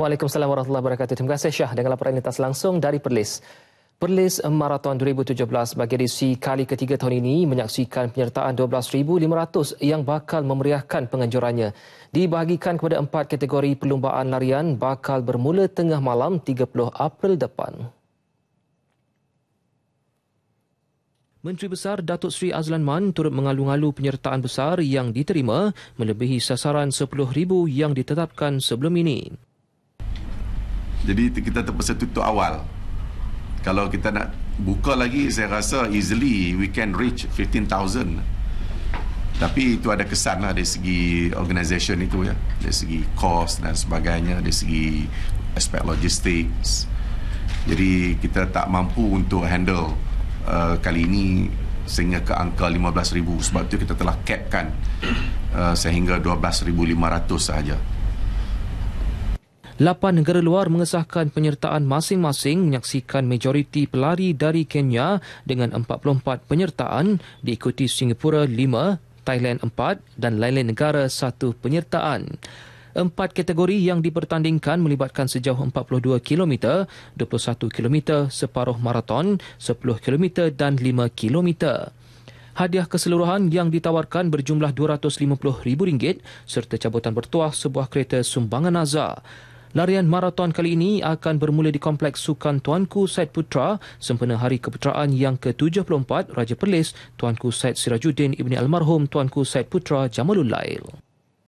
Waalaikumsalam warahmatullahi wabarakatuh. Terima kasih Syah dengan laporan lintas langsung dari Perlis. Perlis Marathon 2017 bagi edisi kali ketiga tahun ini menyaksikan penyertaan 12,500 yang bakal memeriahkan penganjurannya. Dibahagikan kepada empat kategori perlumbaan larian bakal bermula tengah malam 30 April depan. Menteri Besar Datuk Seri Azlan Man turut mengalu-alu penyertaan besar yang diterima melebihi sasaran 10,000 yang ditetapkan sebelum ini. Jadi kita terpaksa tutup awal. Kalau kita nak buka lagi, saya rasa easily we can reach 15,000. Tapi itu ada kesan lah dari segi organisation itu ya. Dari segi cost dan sebagainya. Dari segi aspek logistics. Jadi kita tak mampu untuk handle uh, kali ini sehingga ke angka 15,000. Sebab itu kita telah capkan uh, sehingga 12,500 sahaja. Lapan negara luar mengesahkan penyertaan masing-masing menyaksikan majoriti pelari dari Kenya dengan 44 penyertaan diikuti Singapura 5, Thailand 4 dan lain-lain negara satu penyertaan. Empat kategori yang dipertandingkan melibatkan sejauh 42 km, 21 km, separuh maraton, 10 km dan 5 km. Hadiah keseluruhan yang ditawarkan berjumlah RM250,000 serta cabutan bertuah sebuah kereta sumbangan nazar. Larian maraton kali ini akan bermula di Kompleks Sukan Tuanku Said Putra sempena Hari Keputeraan yang ke-74 Raja Perlis Tuanku Said Sirajuddin Ibni Almarhum Tuanku Said Putra Jamalul Lail.